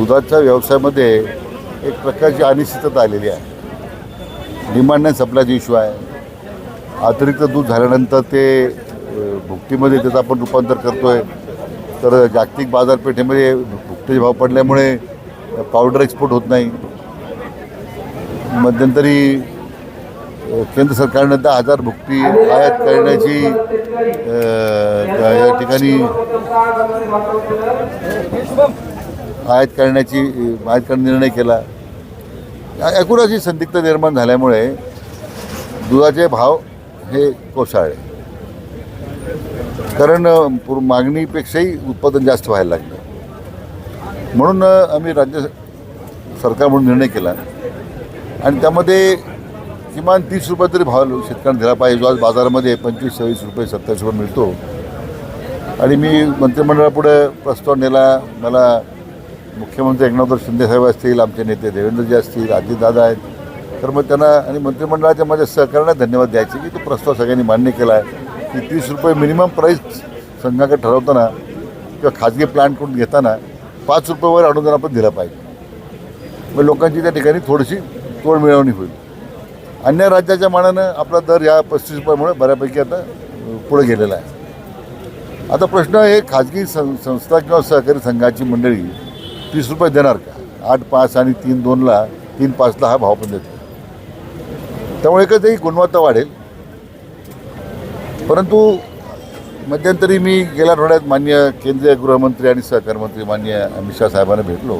दुधाच्या व्यवसायामध्ये एक प्रकारची अनिश्चितता आलेली आहे. डिमांड नाही सप्लायचा इश्यू आहे. अतिरिक्त दूध झाल्यानंतर ते भुकटीमध्ये त्याचं आपण रूपांतर करतो आहे तर जागतिक बाजारपेठेमध्ये भुकटीचे भाव पडल्यामुळे पावडर एक्सपोर्ट होत नाही. मध्यंतरी केंद्र सरकारनं दहा हजार भुकटी आयात करण्याची या ठिकाणी आयात करण्याची बाहेर करण्याचा निर्णय केला. या- एकूणच ही संदिग्धता निर्माण झाल्यामुळे दुधाचे भाव हे कोसळले. कारण मागणीपेक्षाही उत्पादन जास्त व्हायला लागलं. म्हणून आम्ही राज्य सरकार म्हणून निर्णय केला. आणि त्यामध्ये किमान तीस रुपये तरी भाव शेतकऱ्यांना दिला पाहिजे. जो आज बाजारामध्ये पंचवीस सव्वीस रुपये सत्तावीस रुपये मिळतो. आणि मी मंत्रिमंडळापुढे प्रस्ताव नेला. मला मुख्यमंत्री एकनाथराव शिंदेसाहेब असतील आमचे नेते देवेंद्रजी असतील अजितदादा आहेत. तर मग त्यांना आणि मंत्रिमंडळाच्या माझ्या सहकार्यांना धन्यवाद द्यायचे की तो प्रस्ताव सगळ्यांनी मान्य केला आहे की तीस रुपये मिनिमम प्राईस संघाकडे ठरवताना किंवा खाजगी प्लांटकडून घेताना पाच रुपयावर अनुदान आपण दिलं पाहिजे. मग लोकांची त्या ठिकाणी थोडीशी तोड मिळवणी होईल. अन्य राज्याच्या मानानं आपला दर या पस्तीस रुपयामुळे बऱ्यापैकी आता पुढे गेलेला आहे. आता प्रश्न आहे खाजगी सं संस्था किंवा सहकारी संघाची मंडळी तीस रुपये देणार का? आठ पाच आणि तीन दोनला तीन पाचला हा भाव पण देतो. त्यामुळे एकच गुणवत्ता वाढेल. परंतु मध्यंतरी मी गेल्या आठवड्यात मान्य केंद्रीय गृहमंत्री आणि सहकार मंत्री मान्य अमित शाह साहेबांना भेटलो.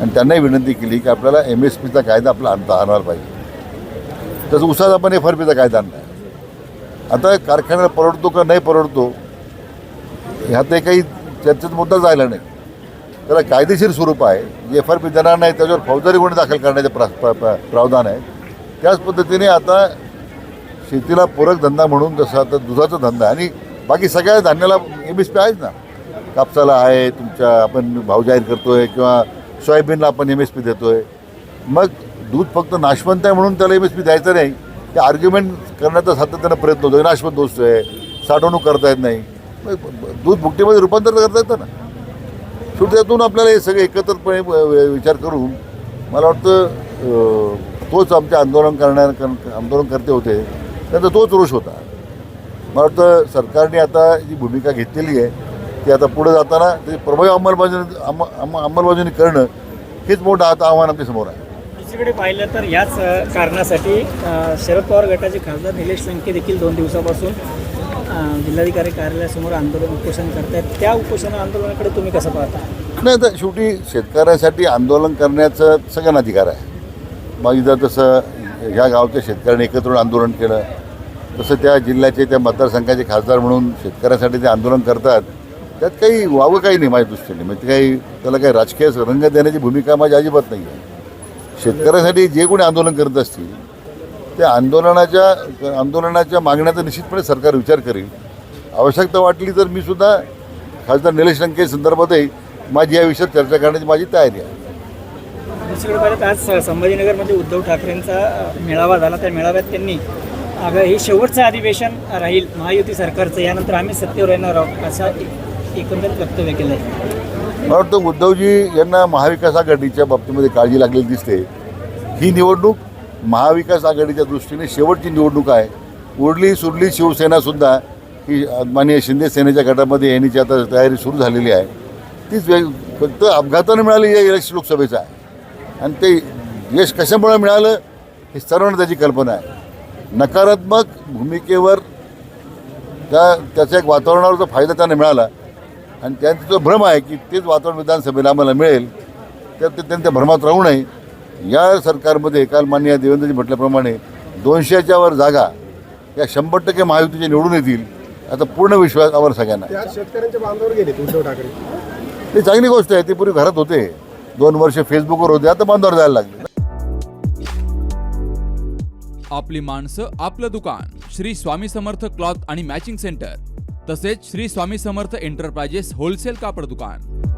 आणि त्यांनाही विनंती केली की आपल्याला एम एस पीचा कायदा आपला आणता आणायला पाहिजे. तसं उसाचा आपण एफ आर पीचा कायदा आणला आता कारखान्याला परवडतो का नाही परवडतो ह्यात काही चर्चेत मुद्दा जायला नाही. त्याला कायदेशीर स्वरूप आहे. एफ आर पी देणार नाही त्याच्यावर फौजदारी गुन्हे दाखल करण्याचे प्रा प्रा- प्रावधान आहे. त्याच पद्धतीने आता शेतीला पूरक धंदा म्हणून जसं आता दुधाचा धंदा आहे. आणि बाकी सगळ्या धान्याला एम एस पी आहेच ना. कापसाला आहे तुमच्या आपण भाव जाहीर करतो आहे किंवा सोयाबीनला आपण एम एस पी देतो आहे मग दूध फक्त नाशवंत आहे म्हणून त्याला एम एस पी द्यायचं नाही. ते आर्ग्युमेंट करण्याचा सातत्यानं प्रयत्न होतो नाशवंत दोस्त आहे. साठवणूक करता येत नाही. दूध भुकटीमध्ये रूपांतर करता येतं ना. शेवटी त्यातून आपल्याला हे सगळे एकत्रितपणे विचार करून मला वाटतं तोच आमचे आंदोलन करणार आंदोलन आंदोलनकर्ते होते. त्यांचा तोच रोष होता. मला वाटतं सरकारने आता जी भूमिका घेतलेली आहे ती आता पुढे जाताना ते प्रभावी अंमलबजावणी अंम अंमलबजावणी करणं हेच मोठं आता आव्हान आमच्यासमोर आहे. दुसरीकडे पाहिलं तर याच कारणासाठी शरद पवार गटाचे खासदार निलेश लंके देखील दोन दिवसापासून जिल्हाधिकारी कार्यालयासमोर आंदोलन उपोषण करतायत. त्या उपोषण आंदोलनाकडे तुम्ही कसं पाहता? नाही तर शेवटी शेतकऱ्यासाठी आंदोलन करण्याचं सगळ्यांना अधिकार आहे. मग इथं तसं ह्या गावच्या शेतकऱ्यांनी एकत्र आंदोलन केलं. तसं त्या जिल्ह्याचे त्या मतदारसंघाचे खासदार म्हणून शेतकऱ्यासाठी ते आंदोलन करतात. त्यात काही वावं काही नाही माझ्या दृष्टीने. म्हणजे काही त्याला काही राजकीय रंग देण्याची भूमिका माझी अजिबात नाही आहे शेतकऱ्यासाठी जे कोणी आंदोलन करत असतील त्या आंदोलनाच्या आंदोलनाच्या मागण्याचा निश्चितपणे सरकार विचार करेल. आवश्यकता वाटली तर मी सुद्धा खासदार निलेश लंके संदर्भातही माझी या विषयात चर्चा करण्याची माझी तयारी आहे. दुसरीकडे आज संभाजीनगरमध्ये उद्धव ठाकरेंचा मेळावा झाला. त्या मेळाव्यात त्यांनी अगं हे शेवटचं अधिवेशन राहील महायुती सरकारचं यानंतर आम्ही सत्तेवर येणार आहोत असं एक- एकंदरीत वक्तव्य केलं आहे मला वाटतं उद्धवजी यांना महाविकास आघाडीच्या बाबतीमध्ये काळजी लागलेली दिसते. ही निवडणूक महाविकास आघाडीच्या दृष्टीने शेवटची निवडणूक आहे. उरली सुरली शिवसेनासुद्धा ही माननीय शिंदे सेनेच्या गटामध्ये येण्याची आता तयारी सुरू झालेली आहे तीच वेग फक्त अपघातानं मिळाली या इलेक्शन लोकसभेचं. आहे आणि ते यश कशामुळे मिळालं हे सर्वांना त्याची कल्पना आहे. नकारात्मक भूमिकेवर त्या त्याच्या एक वातावरणावरचा फायदा त्यांना मिळाला. आणि त्यांचा जो भ्रम आहे की तेच वातावरण विधानसभेला आम्हाला मिळेल तर ते त्यांच्या भ्रमात राहू नये. या सरकारमध्ये काल मान्य देवेंद्रजी म्हटल्याप्रमाणे दोनशेच्या वर जागा या शंभर टक्के महायुतीचे निवडून येतील आता पूर्ण विश्वास आवर सगळ्यांना आहे. ते आज शेतकऱ्यांच्या बांधावर गेले उद्धव ठाकरे. ही चांगली गोष्ट आहे ते पूर्वी घरात होते. दोन वर्ष फेसबुकवर होते आता बांधावर जायला लागले. आपली माणसं आपलं दुकान. श्री स्वामी समर्थ क्लॉथ आणि मॅचिंग सेंटर. तसेच श्री स्वामी समर्थ एंटरप्राइजेस होलसेल कापड दुकान.